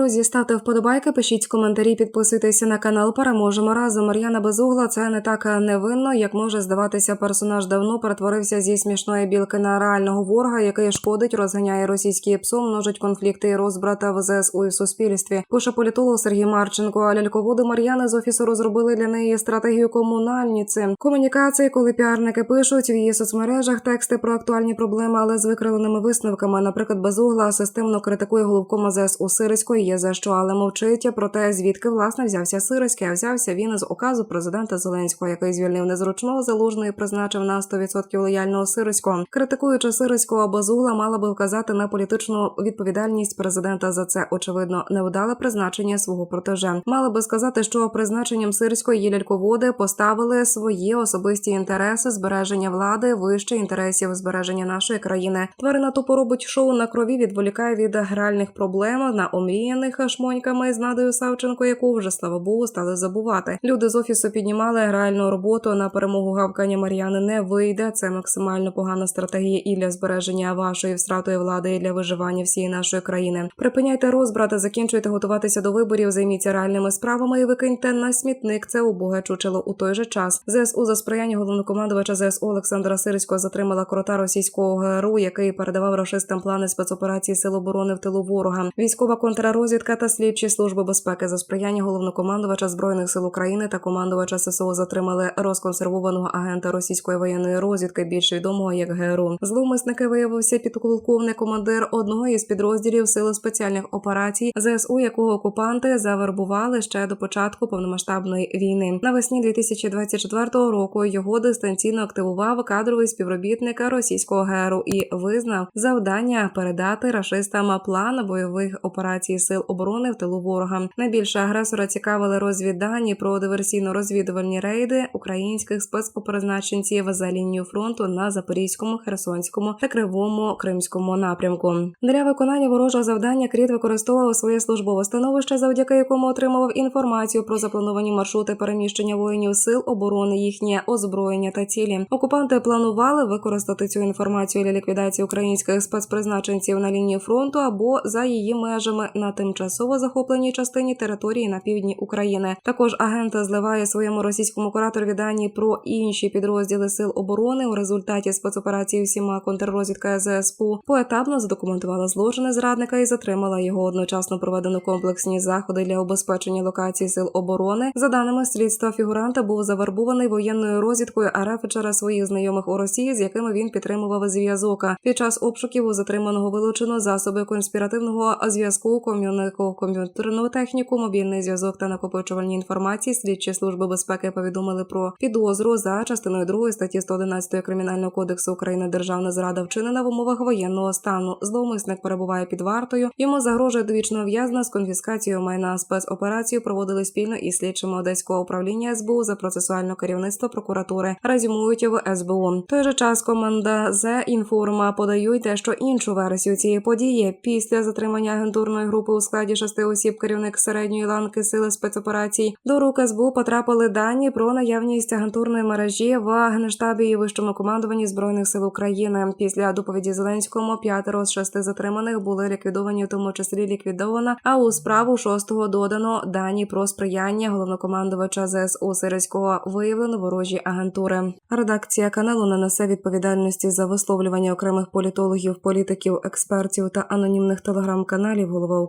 Друзі, ставте вподобайки, пишіть коментарі, підписуйтеся на канал. Переможемо разом. Мар'яна Безугла це не так невинно, як може здаватися. Персонаж давно перетворився зі смішної білки на реального ворога, який шкодить, розганяє російські ПСО, множить конфлікти і розбрата в ЗСУ і в суспільстві. Пише політолог Сергій Марченко. А ляльководи Мар'яни з офісу розробили для неї стратегію комунальниці. Комунікації, коли піарники пишуть в її соцмережах тексти про актуальні проблеми, але з викривленими висновками. Наприклад, Безугла системно критикує головкома ЗСУ Сириської. Є за що, але мовчить про те, звідки власне взявся Сириський. А взявся він із указу президента Зеленського, який звільнив незручного залужного і призначив на 100% лояльного Сириського. Критикуючи Сириського, Безугла мала би вказати на політичну відповідальність президента за це. Очевидно, невдале призначення свого протеже. Мали би сказати, що призначенням Сирської її ляльководи поставили свої особисті інтереси збереження влади вище інтересів збереження нашої країни. Тварина тупо робить шоу на крові, відволікає від гральних проблем на омріяних шмоньками з Надою Савченко, яку вже слава Богу стали забувати. Люди з офісу піднімали гральну роботу на перемогу гавкання Мар'яни не вийде. Це максимально погана стратегія і для збереження вашої встратої влади, і для виживання всієї нашої країни. Припиняйте розбрати, закінчуйте готуватися до виборів, займіться реальними справами і викиньте на смітник. Це убоге чучело у той же час. ЗСУ за сприяння головнокомандувача ЗСУ Олександра Сирського затримала крота російського ГРУ, який передавав рашистам плани спецоперації сил оборони в тилу ворога. Військова контррозвідка та слідчі служби безпеки за сприяння головнокомандувача збройних сил України та командувача ССО затримали розконсервованого агента російської воєнної розвідки, більш відомого як ГРУ. Зловмисники виявився підполковник командир одного із підрозділів сил спеціальних операцій ЗСУ, якого окупанти завербували ще до початку повномасштабної війни. Навесні 2024 року його дистанційно активував кадровий співробітник російського ГРУ і визнав завдання передати рашистам план бойових операцій сил оборони в тилу ворога. Найбільше агресора цікавили розвіддані про диверсійно-розвідувальні рейди українських спецопризначенців за лінію фронту на Запорізькому, Херсонському та Кривому Кримському напрямку. Для виконання ворожого завдання Кріт використовував своє службове становище, завдяки якому отримував інформацію про заплановані маршрути переміщення воїнів сил оборони, їхнє озброєння та цілі. Окупанти планували використати цю інформацію для ліквідації українських спецпризначенців на лінії фронту або за її межами на тимчасово захопленій частині території на півдні України. Також агент зливає своєму російському кураторові дані про інші підрозділи сил оборони у результаті спецоперації всіма контррозвідка ЗСУ поетапно задокументувала злочини зрадника і затримала його одночасно проведено комплексні заходи для обезпечення локацій сил оборони. За даними слідства, фігуранта був завербований воєнною розвідкою РФ через своїх знайомих у Росії, з якими він підтримував зв'язок. Під час обшуків у затриманого вилучено засоби конспіративного зв'язку, ком'юнику, комп'ютерну техніку, мобільний зв'язок та накопичувальні інформації. Слідчі служби безпеки повідомили про підозру за частиною 2 статті 111 кримінального кодексу України державна зрада вчинена в умовах воєнного стану. Зловмисник перебуває під вартою. Йому загрожує довічного в'язна з конфіскацією майна спецоперацію. Проводили спільно із слідчими одеського управління СБУ за процесуальне керівництво прокуратури. Резюмують в СБУ. Той же час команда з інформа подають дещо іншу версію цієї події. Після затримання агентурної групи у складі шести осіб керівник середньої ланки сили спецоперацій до рук СБУ потрапили дані про наявність агентурної мережі в генштабі і вищому командуванні збройних сил України. Після доповіді Зеленському п'ятеро з шести затриманих були ліквідовані, в тому числі ліквідована. А у справу шостого додано дані про сприяння головнокомандувача ЗСУ Сирського виявлено ворожі агентури. Редакція каналу не несе відповідальності за висловлювання окремих політологів, політиків, експертів та анонімних телеграм-каналів. Голова у